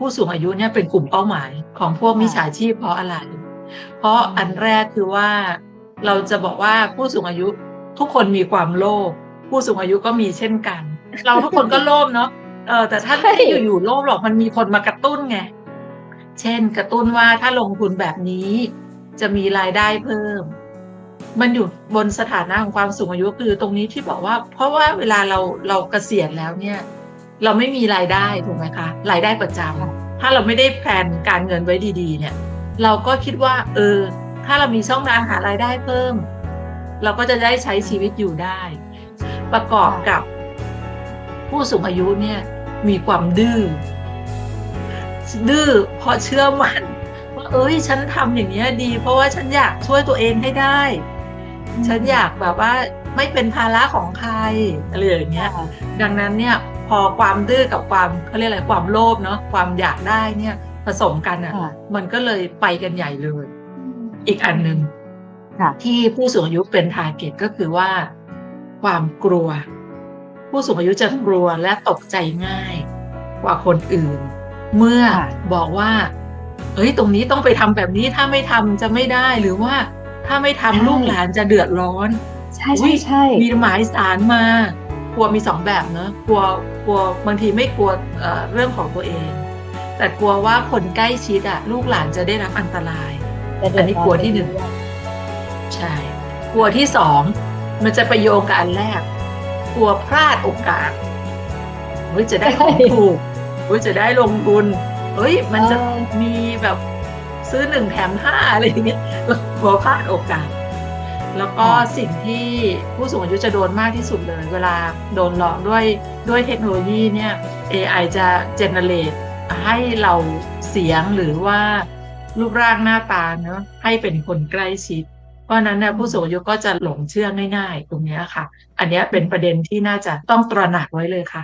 ผู้สูงอายุเนี่ยเป็นกลุ่มเป้าหมายของพวกมิจฉาชีพเพราะอะไร เพราะอันแรกคือว่าเราจะบอกว่าผู้สูงอายุทุกคนมีความโลภผู้สูงอายุก็มีเช่นกัน เราทุกคนก็โลภเนาะเออแต่ท่านไม่ได้อยู่ๆโลภหรอกมันมีคนมากระตุ้นไงเช่น กระตุ้นว่าถ้าลงทุนแบบนี้ จะมีรายได้เพิ่ม มันอยู่บนสถานะของความสูงอายุคือตรงนี้ที่บอกว่า เพราะว่าเวลาเราเราเกษียณแล้วเนี่ย เราไม่มีรายได้ถูกไหมคะรายได้ประจำถ้าเราไม่ได้แพลนการเงินไว้ดีๆ เนี่ย เราก็คิดว่า เออ ถ้าเรามีช่องทางหารายได้เพิ่ม เราก็จะได้ใช้ชีวิตอยู่ได้ ประกอบกับผู้สูงอายุเนี่ยมีความดื้อดื้อเพราะเชื่อมัน่นว่าเอ้ยฉันทำอย่างเนี้ยดี เพราะว่าฉันอยากช่วยตัวเองให้ได้ ฉันอยากแบบว่าไม่เป็นภาระของใครอะไรอย่างเงี้ย ดังนั้นเนี่ย พอความดื้อกับความเขาเรียกอะไรความโลภเนาะความอยากได้เนี่ยผสมกันอะค่ะมันก็เลยไปกันใหญ่เลย อีกอันหนึ่งค่ะที่ผู้สูงอายุเป็นทาร์เก็ตก็คือว่า ความกลัว ผู้สูงอายุจะกลัวและตกใจง่าย กว่าคนอื่น เมื่อค่ะบอกว่าเอ้ยตรงนี้ต้องไปทำแบบนี้ถ้าไม่ทำจะไม่ได้หรือว่าถ้าไม่ทำใช่ลูกหลานจะเดือดร้อน ใช่อุ๊ใช่ยใช่มีหมายสารมา กลัวมีสองแบบเนอะกลัวกลัวบางทีไม่กลัวเอ่อเรื่องของตัวเอง แต่กลัวว่าคนใกล้ชิดอะลูกหลานจะได้รับอันตรายจะเดือัดนนี้ร้กลัวที่หนึ่งไปด้วยใช่กลัวที่สองมันจะไปโยงกับอันแรก กลัวพลาดโอกาสเฮ้ยจะได้ของถูกเฮ้ยจะได้ลงทุนเฮ้ยมันจะเออมีแบบซื้อหนึ่งแถมห้าอะไรอย่างเงี้ยกลัวพลาดโอกาส แล้วก็สิ่งที่ผู้สูงอายุจะโดนมากที่สุดเลย เวลาโดนหลอกด้วยด้วยเทคโนโลยีเนี่ย AI จะเจเนเรตให้เราเสียงหรือว่ารูปร่างหน้าตาเนอะให้เป็นคนใกล้ชิด เพราะฉะนั้นเนี่ยผู้สูงอายุก็จะหลงเชื่อง่าย ๆ ตรงเนี้ยค่ะ อันเนี้ยเป็นประเด็นที่น่าจะต้องตระหนักไว้เลยค่ะ